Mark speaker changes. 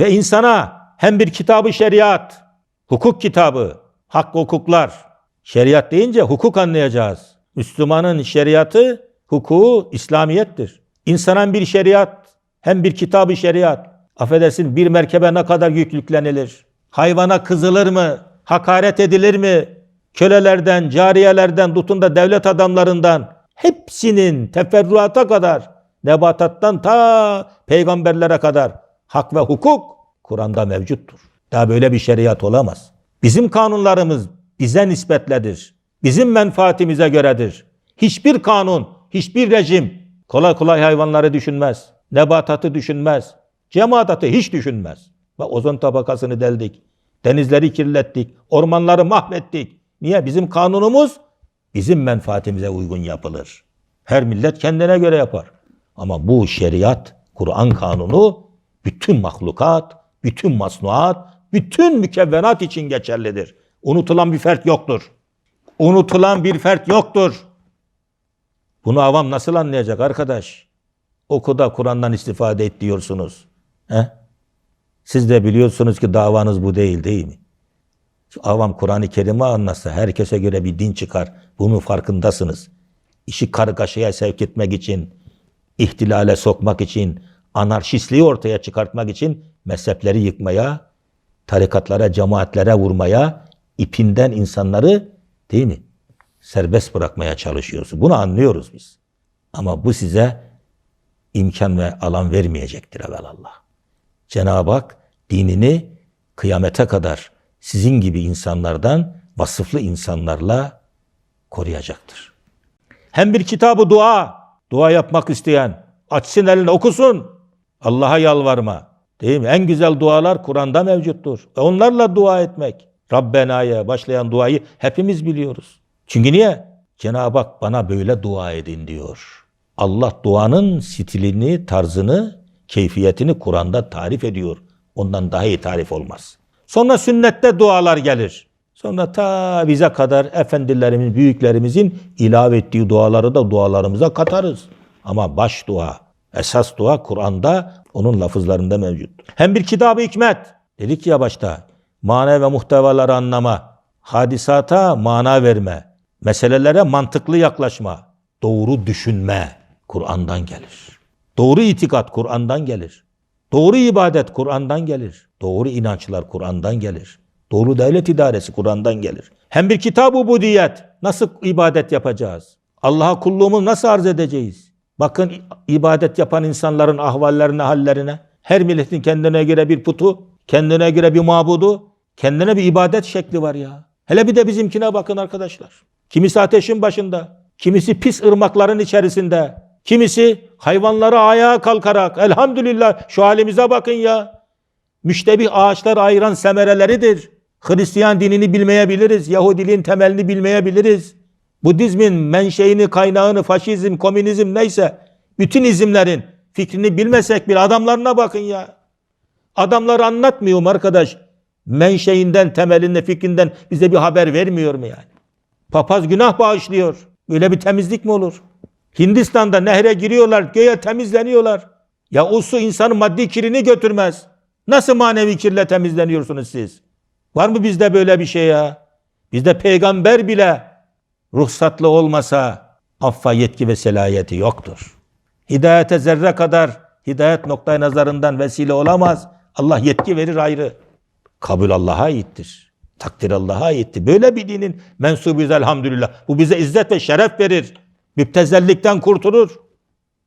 Speaker 1: Ve insana hem bir kitabı şeriat, hukuk kitabı, hak hukuklar. Şeriat deyince hukuk anlayacağız. Müslümanın şeriatı, hukuku İslamiyettir. İnsana bir şeriat, hem bir kitabı şeriat. Affedersin bir merkebe ne kadar yük yüklenilir? Hayvana kızılır mı? Hakaret edilir mi? Kölelerden, cariyelerden, tutun da devlet adamlarından hepsinin teferruata kadar, nebatattan ta peygamberlere kadar hak ve hukuk Kur'an'da mevcuttur. Daha böyle bir şeriat olamaz. Bizim kanunlarımız bize nispetledir. Bizim menfaatimize göredir. Hiçbir kanun, hiçbir rejim kolay kolay hayvanları düşünmez. Nebatatı düşünmez. Cemaatatı hiç düşünmez. Ve ozon tabakasını deldik. Denizleri kirlettik. Ormanları mahvettik. Niye? Bizim kanunumuz bizim menfaatimize uygun yapılır. Her millet kendine göre yapar. Ama bu şeriat, Kur'an kanunu bütün mahlukat, bütün masnuat, bütün mükevvenat için geçerlidir. Unutulan bir fert yoktur. Unutulan bir fert yoktur. Bunu avam nasıl anlayacak arkadaş? Oku da Kur'an'dan istifade et diyorsunuz. He? Siz de biliyorsunuz ki davanız bu değil değil mi? Avam Kur'an-ı Kerim'i anlatsa herkese göre bir din çıkar. Bunun farkındasınız. İşi kargaşaya sevk etmek için, ihtilale sokmak için, anarşistliği ortaya çıkartmak için mezhepleri yıkmaya, tarikatlara, cemaatlere vurmaya, ipinden insanları değil mi? Serbest bırakmaya çalışıyorsunuz. Bunu anlıyoruz biz. Ama bu size imkan ve alan vermeyecektir evvelallah. Cenab-ı Hak dinini kıyamete kadar sizin gibi insanlardan, vasıflı insanlarla koruyacaktır. Hem bir kitabı dua, dua yapmak isteyen açsın elini okusun. Allah'a yalvarma. Değil mi? En güzel dualar Kur'an'da mevcuttur. E onlarla dua etmek. Rabbena'ya başlayan duayı hepimiz biliyoruz. Çünkü niye? Cenab-ı Hak bana böyle dua edin diyor. Allah duanın stilini, tarzını, keyfiyetini Kur'an'da tarif ediyor. Ondan daha iyi tarif olmaz. Sonra sünnette dualar gelir. Sonra ta bize kadar efendilerimiz, büyüklerimizin ilave ettiği duaları da dualarımıza katarız. Ama baş dua, esas dua Kur'an'da onun lafızlarında mevcut. Hem bir kitabı hikmet. Dedik ya başta, mana ve muhtevaları anlama, hadisata mana verme, meselelere mantıklı yaklaşma, doğru düşünme Kur'an'dan gelir. Doğru itikat Kur'an'dan gelir. Doğru ibadet Kur'an'dan gelir. Doğru inançlar Kur'an'dan gelir. Doğru devlet idaresi Kur'an'dan gelir. Hem bir kitap ubudiyet. Nasıl ibadet yapacağız? Allah'a kulluğumu nasıl arz edeceğiz? Bakın ibadet yapan insanların ahvallerine, hallerine. Her milletin kendine göre bir putu, kendine göre bir mabudu, kendine bir ibadet şekli var ya. Hele bir de bizimkine bakın arkadaşlar. Kimisi ateşin başında, kimisi pis ırmakların içerisinde, kimisi hayvanları ayağa kalkarak elhamdülillah şu halimize bakın ya. Müştebih ağaçlar ayıran semereleridir. Hristiyan dinini bilmeyebiliriz. Yahudiliğin temelini bilmeyebiliriz. Budizmin menşeini, kaynağını, faşizm, komünizm neyse bütün izimlerin fikrini bilmesek bile adamlarına bakın ya. Adamları anlatmıyor mu arkadaş? Menşeinden, temelinde, fikrinden bize bir haber vermiyor mu yani? Papaz günah bağışlıyor. Böyle bir temizlik mi olur? Hindistan'da nehre giriyorlar, göğe temizleniyorlar. Ya o su insanın maddi kirini götürmez. Nasıl manevi kirle temizleniyorsunuz siz? Var mı bizde böyle bir şey ya? Bizde peygamber bile ruhsatlı olmasa affa yetki ve selayeti yoktur. Hidayete zerre kadar hidayet noktayı nazarından vesile olamaz. Allah yetki verir ayrı. Kabul Allah'a aittir. Takdir Allah'a aittir. Böyle bir dinin mensubuyuz elhamdülillah. Bu bize izzet ve şeref verir. Müptezellikten kurtulur.